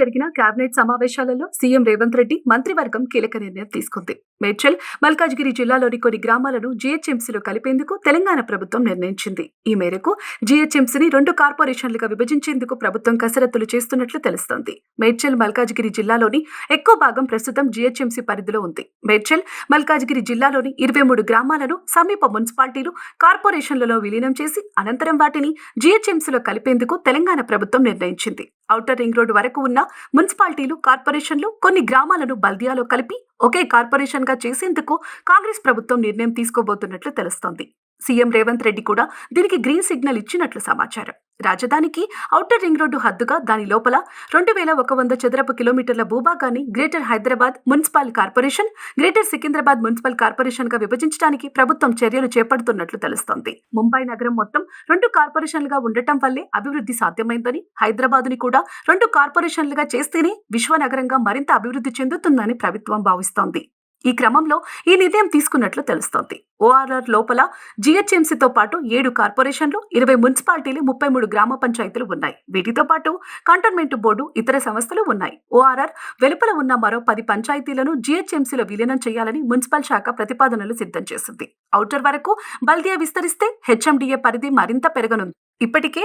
జరిగిన కేబినెట్ సమావేశాలలో సీఎం రేవంత్ రెడ్డి మంత్రివర్గం కీలక నిర్ణయం తీసుకుంది. మేడ్చల్ మల్కాజ్గిరి జిల్లాలోని కొన్ని గ్రామాలను జీహెచ్ఎంసీలో కలిపేందుకు తెలంగాణ ప్రభుత్వం నిర్ణయించింది. ఈ మేరకు జీహెచ్ఎంసీని రెండు కార్పొరేషన్లుగా విభజించేందుకు ప్రభుత్వం కసరత్తులు చేస్తున్నట్లు తెలుస్తోంది. మేడ్చల్ మల్కాజ్గిరి జిల్లాలోని ఎక్కువ భాగం ప్రస్తుతం జీహెచ్ఎంసీ పరిధిలో ఉంది. మేడ్చల్ మల్కాజ్గిరి జిల్లాలోని ఇరవై మూడు గ్రామాలను సమీప మున్సిపాలిటీలు కార్పొరేషన్లలో విలీనం చేసి అనంతరం వాటిని జీహెచ్ఎంసీలో కలిపేందుకు తెలంగాణ ప్రభుత్వం నిర్ణయించింది. ఔటర్ రింగ్ రోడ్డు వరకు ఉన్న మున్సిపాలిటీలు కార్పొరేషన్లు కొన్ని గ్రామాలను బల్దియాలో కలిపి ఒకే కార్పొరేషన్గా చేసేందుకు కాంగ్రెస్ ప్రభుత్వం నిర్ణయం తీసుకోబోతున్నట్లు తెలుస్తోంది. సీఎం రేవంత్ రెడ్డి కూడా దీనికి గ్రీన్ సిగ్నల్ ఇచ్చినట్లు సమాచారం. రాజధానికి ఔటర్ రింగ్ రోడ్డు హద్దుగా దాని లోపల రెండు వేల ఒక వంద చదరపు కిలోమీటర్ల భూభాగాన్ని greater Hyderabad municipal corporation greater Secunderabad municipal కార్పొరేషన్గా విభజించడానికి ప్రభుత్వం చర్యలు చేపడుతున్నట్లు తెలుస్తోంది. ముంబై నగరం మొత్తం రెండు కార్పొరేషన్లుగా ఉండటం వల్లే అభివృద్ధి సాధ్యమైందని హైదరాబాద్ని కూడా రెండు కార్పొరేషన్లుగా చేస్తేనే విశ్వనగరంగా మరింత అభివృద్ధి చెందుతుందని ప్రభుత్వం భావిస్తోంది. ఈ క్రమంలో ఈ నిర్ణయం తీసుకున్నట్లు తెలుస్తోంది. ఓఆర్ఆర్ లోపల జీహెచ్ఎంసీతో పాటు ఏడు కార్పొరేషన్లు ఇరవై మున్సిపాలిటీలు ముప్పై మూడు గ్రామ పంచాయతీలు ఉన్నాయి. వీటితో పాటు కంటోన్మెంట్ బోర్డు ఇతర సంస్థలు ఉన్నాయి. ఓఆర్ఆర్ వెలుపల ఉన్న మరో పది పంచాయతీలను జీహెచ్ఎంసీలో విలీనం చేయాలని మున్సిపల్ శాఖ ప్రతిపాదనలు సిద్ధం చేసింది. ఔటర్ వరకు బల్దియా విస్తరిస్తే హెచ్ఎండిఏ పరిధి మరింత పెరగనుంది. ఇప్పటికే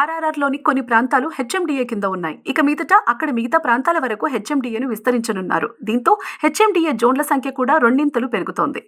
ఆర్ఆర్ఆర్లోని కొన్ని ప్రాంతాలు హెచ్ఎండిఏ కింద ఉన్నాయి. ఇక మీదట అక్కడ మిగతా ప్రాంతాల వరకు హెచ్ఎండిఏను విస్తరించనున్నారు. దీంతో హెచ్ఎండిఏ జోన్ల సంఖ్య కూడా రెండింతలు పెరుగుతోంది.